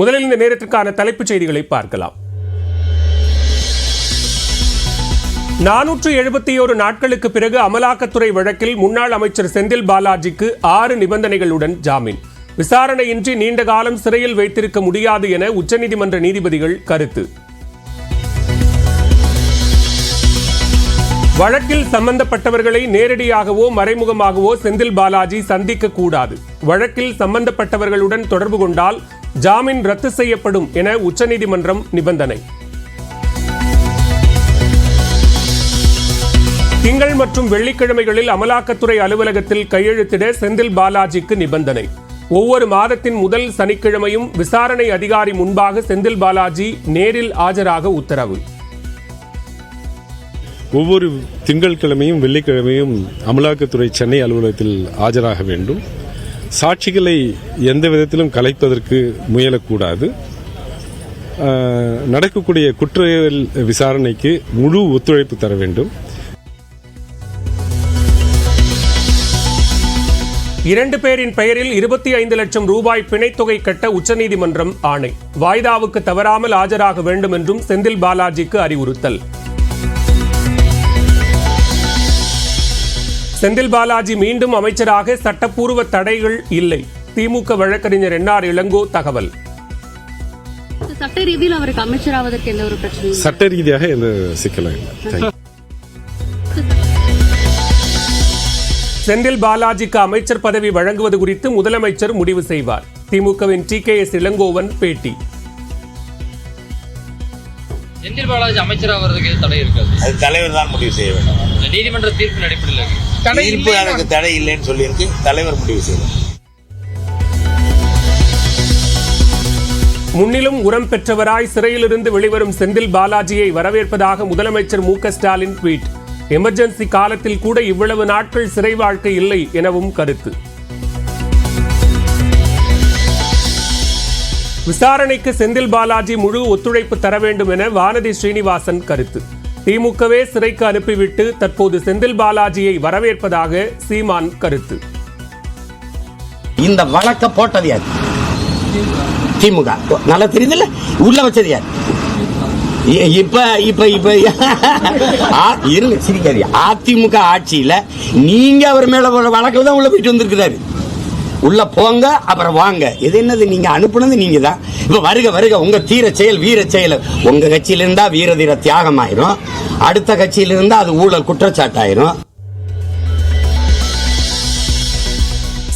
முதலில் இந்த நேரத்திற்கான தலைப்புச் செய்திகளை பார்க்கலாம். நானூற்று எழுபத்தி ஒரு நாட்களுக்கு பிறகு அமலாக்கத்துறை வழக்கில் முன்னாள் அமைச்சர் செந்தில் பாலாஜிக்கு ஆறு நிபந்தனைகளுடன் ஜாமீன். விசாரணையின்றி நீண்ட காலம் சிறையில் வைத்திருக்க முடியாது என உச்சநீதிமன்ற நீதிபதிகள் கருத்து. வழக்கில் சம்பந்தப்பட்டவர்களை நேரடியாகவோ மறைமுகமாகவோ செந்தில் பாலாஜி சந்திக்க கூடாது வழக்கில் சம்பந்தப்பட்டவர்களுடன் தொடர்பு கொண்டால் ஜாமீன் ரத்து செய்யப்படும் என உச்சநீதிமன்றம் நிபந்தனை. திங்கள் மற்றும் வெள்ளிக்கிழமைகளில் அமலாக்கத்துறை அலுவலகத்தில் கையெழுத்திட செந்தில் பாலாஜிக்கு நிபந்தனை. ஒவ்வொரு மாதத்தின் முதல் சனிக்கிழமையும் விசாரணை அதிகாரி முன்பாக செந்தில் பாலாஜி நேரில் ஆஜராக உத்தரவு. ஒவ்வொரு திங்கட்கிழமையும் வெள்ளிக்கிழமையும் அமலாக்கத்துறை சென்னை அலுவலகத்தில் ஆஜராக வேண்டும். சாட்சிகளை எந்த விதத்திலும் கலைப்பதற்கு முயலக்கூடாது. நடக்கக்கூடிய குற்றவியல் விசாரணைக்கு முழு ஒத்துழைப்பு தர வேண்டும். இரண்டு பேரின் பெயரில் இருபத்தி ஐந்து லட்சம் ரூபாய் பிணைத்தொகை கட்ட உச்சநீதிமன்றம் ஆணை. வாய்தாவுக்கு தவறாமல் ஆஜராக வேண்டும் என்றும் செந்தில் பாலாஜிக்கு அறிவுறுத்தல். செந்தில் பாலாஜி மீண்டும் அமைச்சராக சட்டப்பூர்வ தடைகள் இல்லை. திமுக வழக்கறிஞர் என்ஆர் இளங்கோ தகவல். சட்ட ரீதியில் அவருக்கு அமைச்சராவதற்கு எந்த ஒரு பிரச்சனையும் இல்லை. சட்ட ரீதியாக எந்த சிக்கலும் இல்லை. செந்தில் பாலாஜிக்கு அமைச்சர் பதவி வழங்குவது குறித்து முதலமைச்சர் முடிவு செய்வார். திமுகவின் டி கே எஸ் இளங்கோவன் பேட்டி. செந்தில் பாலாஜி அமைச்சராகிறதுக்கு எது தடை இருக்காது. அது தலைவர் தான் முடிவு செய்ய வேண்டும். நீதிமன்ற தீர்ப்பின் அடிப்படையில் இருக்கு. தீர்ப்பு அதுக்கு தடை இல்லைன்னு சொல்லியிருக்கு. தலைவர் முடிவு செய்யணும் முன்னிலும் உரம் பெற்றவராய் சிறையிலிருந்து வெளிவரும் செந்தில் பாலாஜியை வரவேற்பதாக முதலமைச்சர் மு க ஸ்டாலின் ட்வீட். எமர்ஜென்சி காலத்தில் கூட இவ்வளவு நாட்கள் சிறை வாழ்க்கை இல்லை எனவும் கருத்து. விசாரணைக்கு செந்தில் பாலாஜி முழு ஒத்துழைப்பு தர வேண்டும் என வானதி ஸ்ரீனிவாசன் கருத்து. திமுகவே சிறைக்கு அனுப்பிவிட்டு தற்போது செந்தில் பாலாஜியை வரவேற்பதாக சீமான் கருத்து. இந்த வழக்க போட்டது யார்? திமுக. நல்லா தெரியுதுல்ல? உள்ள வச்சது யார்? இப்ப இப்ப இப்ப இருங்க சிரிக்காது அதிமுக ஆட்சியில நீங்க அவர் மேல ஒரு வழக்கில் தான் உள்ள போயிட்டு வந்திருக்கிறாரு. உள்ள போங்க அப்புறம் வாங்க. இது என்னது? நீங்க அனுப்புனது நீங்க தான் இப்ப வருக வருக உங்க தீர செயல் வீர செயல். உங்க கட்சியில இருந்தா வீர தீர தியாகம் ஆயிரும் அடுத்த கட்சியில இருந்தா அது ஊழல் குற்றச்சாட்டாயிரும்.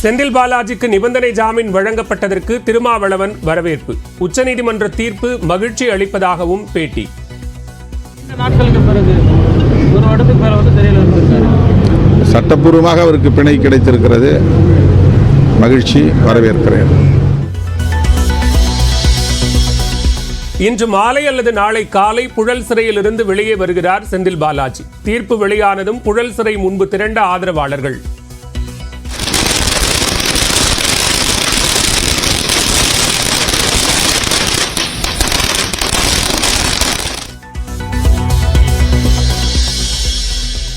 செந்தில் பாலாஜிக்கு நிபந்தனை ஜாமீன் வழங்கப்பட்டதற்கு திருமாவளவன் வரவேற்பு. உச்சநீதிமன்ற தீர்ப்பு மகிழ்ச்சி அளிப்பதாகவும் பேட்டி. இந்த நாட்களுக்கு பிறகு ஒரு வருடத்துக்கு மேல வந்து இருந்திருக்காரு சட்டப்பூர்வமாக அவருக்கு பிணை கிடைத்திருக்கிறது. மகிழ்ச்சி வரவேற்கிறேன். இன்று மாலை அல்லது நாளை காலை புழல் சிறையிலிருந்து வெளியே வருகிறார் செந்தில் பாலாஜி. தீர்ப்பு வெளியானதும் புழல் சிறை முன்பு திரண்ட ஆதரவாளர்கள்.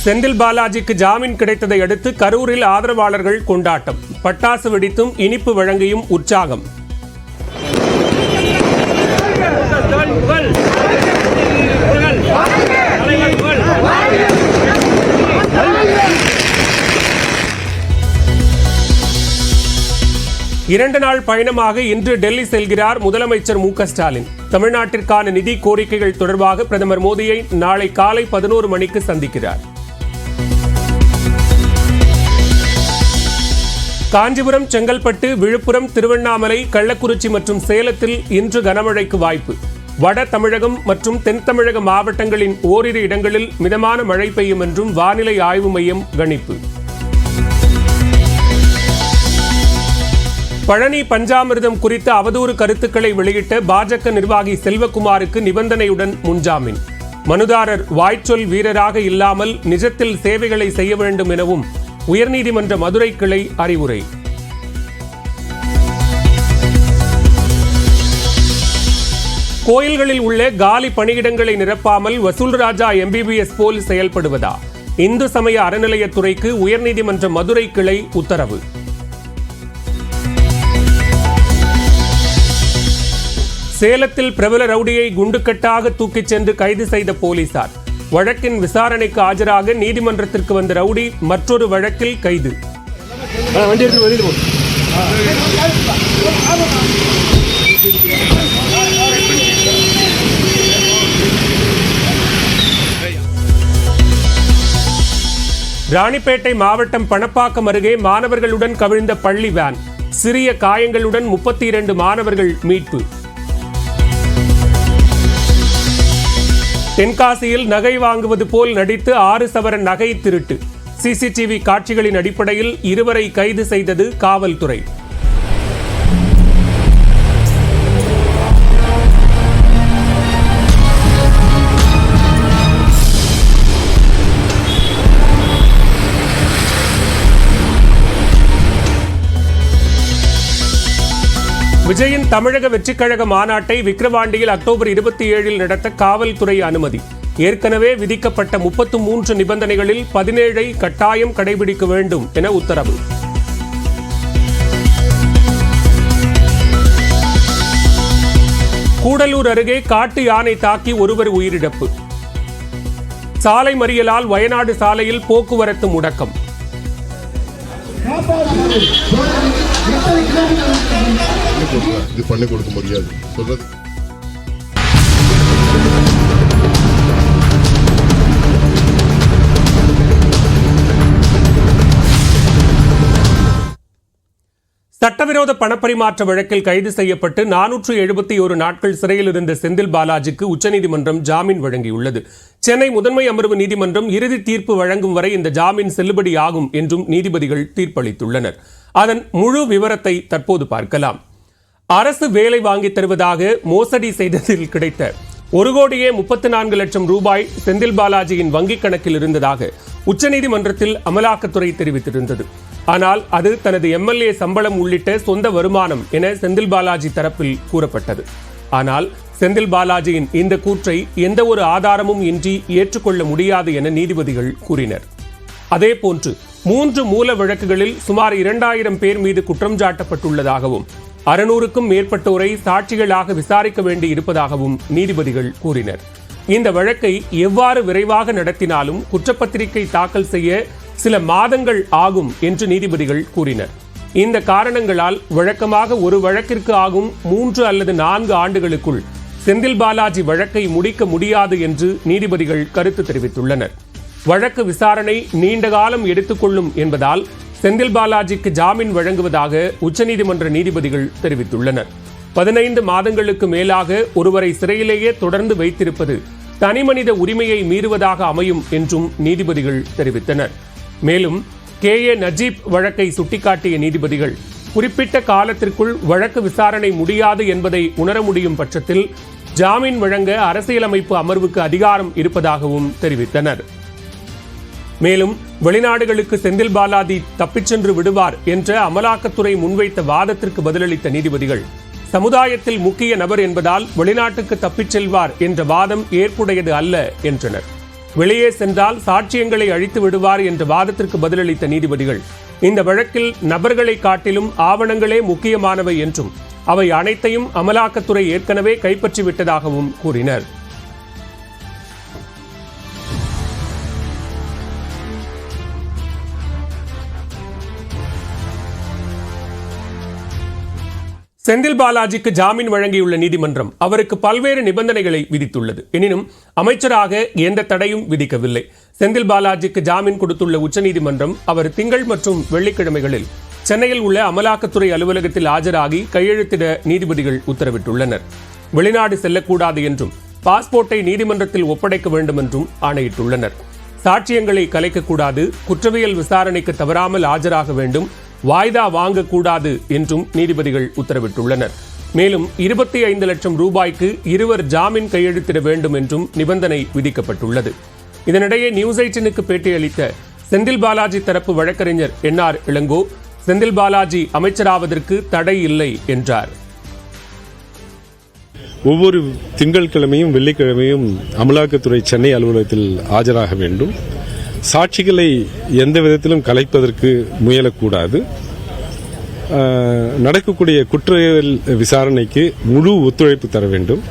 செந்தில் பாலாஜிக்கு ஜாமீன் கிடைத்ததை அடுத்து கரூரில் ஆதரவாளர்கள் கொண்டாட்டம். பட்டாசு வெடித்தும் இனிப்பு வழங்கியும் உற்சாகம். இரண்டு நாள் பயணமாக இன்று டெல்லி செல்கிறார் முதலமைச்சர் மு க ஸ்டாலின். தமிழ்நாட்டிற்கான நிதி கோரிக்கைகள் தொடர்பாக பிரதமர் மோடியை நாளை காலை பதினோரு மணிக்கு சந்திக்கிறார். காஞ்சிபுரம் செங்கல்பட்டு விழுப்புரம் திருவண்ணாமலை கள்ளக்குறிச்சி மற்றும் சேலத்தில் இன்று கனமழைக்கு வாய்ப்பு. வட தமிழகம் மற்றும் தென் தமிழக மாவட்டங்களின் ஓரிரு இடங்களில் மிதமான மழை பெய்யும் என்றும் வானிலை ஆய்வு மையம் கணிப்பு. பழனி பஞ்சாமிர்தம் குறித்த அவதூறு கருத்துக்களை வெளியிட்ட பாஜக நிர்வாகி செல்வகுமாருக்கு நிபந்தனையுடன் முன்ஜாமீன். மனுதாரர் வாய்ச்சொல் வீரராக இல்லாமல் நிஜத்தில் சேவைகளை செய்ய வேண்டும் எனவும் உயர்நீதிமன்ற மதுரை கிளை அறிவுரை. கோயில்களில் உள்ள காலி பணியிடங்களை நிரப்பாமல் வசூல் ராஜா எம்பிபிஎஸ் போல் செயல்படுவதா? இந்து சமய அறநிலையத்துறைக்கு உயர்நீதிமன்ற மதுரை கிளை உத்தரவு. சேலத்தில் பிரபல ரவுடியை குண்டுக்கட்டாக தூக்கிச் சென்று கைது செய்த போலீசார். வழக்கின் விசாரணைக்கு ஆஜராக நீதிமன்றத்திற்கு வந்த ரவுடி மற்றொரு வழக்கில் கைது. ராணிப்பேட்டை மாவட்டம் பணப்பாக்கம் அருகே மாணவர்களுடன் கவிழ்ந்த பள்ளி வேன். சிறிய காயங்களுடன் முப்பத்தி இரண்டு மாணவர்கள் மீட்பு. தென்காசியில் நகை வாங்குவது போல் நடித்து ஆறு சவரன் நகை திருட்டு. சிசிடிவி காட்சிகளின் அடிப்படையில் இருவரை கைது செய்தது காவல்துறை. விஜயின் தமிழக வெற்றிக் கழக மாநாட்டை விக்கிரவாண்டியில் அக்டோபர் இருபத்தி ஏழில் நடத்த காவல்துறை அனுமதி. ஏற்கனவே விதிக்கப்பட்ட முப்பத்து மூன்று நிபந்தனைகளில் பதினேழை கட்டாயம் கடைபிடிக்க வேண்டும் என உத்தரவு. கூடலூர் அருகே காட்டு யானை தாக்கி ஒருவர் உயிரிழப்பு. சாலை மறியலால் வயநாடு சாலையில் போக்குவரத்து முடக்கம். இது பண்ணி கொடுக்க முடியாது. சொல்றது? சட்டவிரோத பணப்பரிமாற்ற வழக்கில் கைது செய்யப்பட்டு நானூற்று எழுபத்தி ஒரு நாட்கள் சிறையில் இருந்த செந்தில் பாலாஜிக்கு உச்சநீதிமன்றம் ஜாமீன் வழங்கியுள்ளது. சென்னை முதன்மை அமர்வு நீதிமன்றம் இறுதி தீர்ப்பு வழங்கும் வரை இந்த ஜாமீன் செல்லுபடியாகும் என்றும் நீதிபதிகள் தீர்ப்பளித்துள்ளனர். அதன் முழு விவரத்தை தற்போது பார்க்கலாம். அரசு வேலை வாங்கி தருவதாக மோசடி செய்ததில் கிடைத்த ஒரு கோடியே முப்பத்தி நான்கு லட்சம் ரூபாய் செந்தில் பாலாஜியின் வங்கிக் கணக்கில் இருந்ததாக உச்சநீதிமன்றத்தில் அமலாக்கத்துறை தெரிவித்திருந்தது. ஆனால் அது தனது எம்எல்ஏ சம்பளம் உள்ளிட்ட சொந்த வருமானம் என செந்தில் பாலாஜி தரப்பில் கூறப்பட்டது. ஆனால் செந்தில் பாலாஜியின் இந்த கூற்றை எந்த ஒரு ஆதாரமும் இன்றி ஏற்றுக்கொள்ள முடியாது என நீதிபதிகள் கூறினர். அதேபோன்று மூன்று மூல வழக்குகளில் சுமார் இரண்டாயிரம் பேர் மீது குற்றம் சாட்டப்பட்டுள்ளதாகவும் அறுநூறுக்கும் மேற்பட்டோரை சாட்சிகளாக விசாரிக்க வேண்டி இருப்பதாகவும் நீதிபதிகள் கூறினர். இந்த வழக்கை எவ்வாறு விரைவாக நடத்தினாலும் குற்றப்பத்திரிகை தாக்கல் செய்ய சில மாதங்கள் ஆகும் என்று நீதிபதிகள் கூறினர். இந்த காரணங்களால் வழக்கமாக ஒரு வழக்கிற்கு ஆகும் மூன்று அல்லது நான்கு ஆண்டுகளுக்குள் செந்தில் பாலாஜி வழக்கை முடிக்க முடியாது என்று நீதிபதிகள் கருத்து தெரிவித்துள்ளனர். வழக்கு விசாரணை நீண்ட காலம் எடுத்துக்கொள்ளும் என்பதால் செந்தில் பாலாஜிக்கு ஜாமீன் வழங்குவதாக உச்சநீதிமன்ற நீதிபதிகள் தெரிவித்துள்ளனர். பதினைந்து மாதங்களுக்கு மேலாக ஒருவரை சிறையிலேயே தொடர்ந்து வைத்திருப்பது தனிமனித உரிமையை மீறுவதாக அமையும் என்றும் நீதிபதிகள் தெரிவித்தனர். மேலும் கே ஏ நஜீப் வழக்கை சுட்டிக்காட்டிய நீதிபதிகள் குறிப்பிட்ட காலத்திற்குள் வழக்கு விசாரணை முடியாது என்பதை உணர முடியும் பட்சத்தில் ஜாமீன் வழங்க அரசியலமைப்பு அமர்வுக்கு அதிகாரம் இருப்பதாகவும் தெரிவித்தனர். மேலும் வெளிநாடுகளுக்கு செந்தில் பாலாஜி தப்பிச் சென்று விடுவார் என்ற அமலாக்கத்துறை முன்வைத்த வாதத்திற்கு பதிலளித்த நீதிபதிகள் சமுதாயத்தில் முக்கிய நபர் என்பதால் வெளிநாட்டுக்கு தப்பிச் செல்வார் என்ற வாதம் ஏற்புடையது அல்ல என்றனர். வெளியே சென்றால் சாட்சியங்களை அழித்து விடுவார் என்ற வாதத்திற்கு பதிலளித்த நீதிபதிகள் இந்த வழக்கில் நபர்களை காட்டிலும் ஆவணங்களே முக்கியமானவை என்றும் அவை அனைத்தையும் அமலாக்கத்துறை ஏற்கனவே கைப்பற்றிவிட்டதாகவும் கூறினர். செந்தில் பாலாஜிக்கு ஜாமீன் வழங்கியுள்ள நீதிமன்றம் அவருக்கு பல்வேறு நிபந்தனைகளை விதித்துள்ளது. எனினும் அமைச்சராக எந்த தடையும் விதிக்கவில்லை. செந்தில் பாலாஜிக்கு ஜாமீன் கொடுத்துள்ள உச்சநீதிமன்றம் அவர் திங்கள் மற்றும் வெள்ளிக்கிழமைகளில் சென்னையில் உள்ள அமலாக்கத்துறை அலுவலகத்தில் ஆஜராகி கையெழுத்திட நீதிபதிகள் உத்தரவிட்டுள்ளனர். வெளிநாடு செல்லக்கூடாது என்றும் பாஸ்போர்ட்டை நீதிமன்றத்தில் ஒப்படைக்க வேண்டும் என்றும் ஆணையிட்டுள்ளனர். சாட்சியங்களை கலைக்கக்கூடாது குற்றவியல் விசாரணைக்கு தவறாமல் ஆஜராக வேண்டும் வாய்தா வாங்கக்கூடாது என்றும் நீதிபதிகள் உத்தரவிட்டுள்ளனர். மேலும் இருபத்தி ஐந்து லட்சம் ரூபாய்க்கு இருவர் ஜாமீன் கையெழுத்திட வேண்டும் என்றும் நிபந்தனை விதிக்கப்பட்டுள்ளது. இதனிடையே நியூஸ் எயிட்டினுக்கு பேட்டியளித்த செந்தில் பாலாஜி தரப்பு வழக்கறிஞர் என் ஆர் இளங்கோ செந்தில் பாலாஜி அமைச்சராவதற்கு தடை இல்லை என்றார். ஒவ்வொரு திங்கட்கிழமையும் வெள்ளிக்கிழமையும் அமலாக்கத்துறை சென்னை அலுவலகத்தில் ஆஜராக வேண்டும். சாட்சிகளை எந்த விதத்திலும் கலைப்பதற்கு முயலக்கூடாது. நடக்கக்கூடிய குற்றவியல் விசாரணைக்கு முழு ஒத்துழைப்பு தர வேண்டும்.